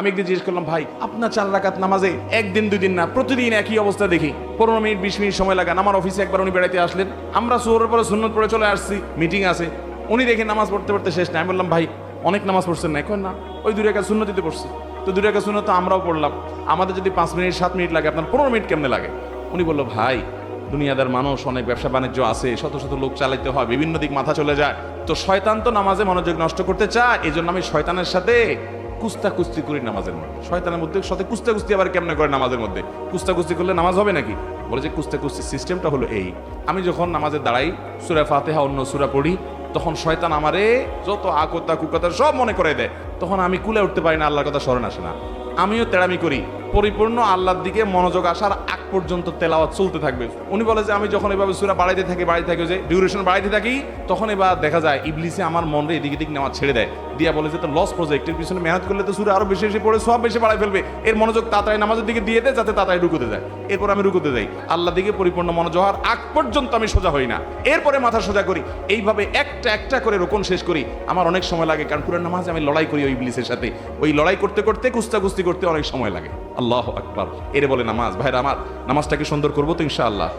আমি একদিন জিজ্ঞেস করলাম, ভাই, আপনার চার রাকাত নামাজে একদিন দুই দিন না, প্রতিদিন একই অবস্থা দেখি। পনেরো মিনিট, বিশ মিনিট সময় লাগান আমার অফিসে একবার উনি বেড়াইতে আসলেন। আমরা সোরের পরে সুন্নত পরে চলে আসছি মিটিং আছে। উনি দেখে নামাজ পড়তে পড়তে শেষ না আমি বললাম, ভাই, অনেক নামাজ পড়ছেন না? এখন না, ওই দু রেখা সুন্নতিতে পড়ছি। তো দু রেখা সুন্নত আমরাও পড়লাম। আমাদের যদি পাঁচ মিনিট, সাত মিনিট লাগে, আপনার পনেরো মিনিট কেমনে লাগে? উনি বলল, ভাই, দুনিয়াদার মানুষ, অনেক ব্যবসা বাণিজ্য আছে, শত শত লোক চালাইতে হয়, বিভিন্ন দিক মাথা চলে যায়। তো শয়তান তো নামাজে মনোযোগ নষ্ট করতে চায় এই জন্য আমি শয়তানের সাথে কুস্তা কুস্তি করি নামাজের মধ্যে। শয়তানের মধ্যে সাথে কুস্তা কুস্তি আবার কেমনে করে নামাজের মধ্যে? কুস্তা কুস্তি করলে নামাজ হবে নাকি? বলে যে কুস্তা কুস্তি সিস্টেমটা হলো এই। আমি যখন নামাজে দাঁড়াই, সুরা ফাতেহা অন্য সুরা পড়ি, তখন শয়তান আমারে যত আকতা কুকতা সব মনে করে দেয়। তখন আমি কুলে উঠতে পারি না, আল্লাহর কথা স্মরণ আসে না। আমিও তেড়ামি করি। পরিপূর্ণ আল্লাহর দিকে মনোযোগ আসার পর্যন্ত তেলাওয়াত চলতে থাকবে। উনি বলে যে, আমি যখন এভাবে সুরা বাড়াইতে থাকি বাড়াইতে থাকি যে ডিউরেশন বাড়াইতে থাকি, তখন এবার দেখা যায়, ইবলিসে আমার মনরে এদিকে দিক নেওয়া ছেড়ে দেয়। দিয়া বলে যে তো লস প্রজেক্টের পিছনে মেহনত করলে তো সুরা আরও বেশি বেশি পড়ে সব বেশি বাড়াই ফেলবে। এর মনোযোগ তাড়াতাড়ি নামাজের দিকে দিয়ে দেয় যাতে তাড়াতাড়ি রুকুতে যায়। এরপর আমি রুকুতে যাই। আল্লাহ দিকে পরিপূর্ণ মনোযোগ হওয়ার আগ পর্যন্ত আমি সোজা হই না। এরপরে মাথা সোজা করি। এইভাবে একটা একটা করে রোকন শেষ করি। আমার অনেক সময় লাগে, কারণ পুরো নামাজ আমি লড়াই করি ওই ইবলিসের সাথে। ওই লড়াই করতে করতে কুস্তা কুস্তি করতে অনেক সময় লাগে। আল্লাহ আকবার। এরে বলে, নামাজ, ভাইরা আমার নামাজটাকে সুন্দর করব তো ইনশাআল্লাহ।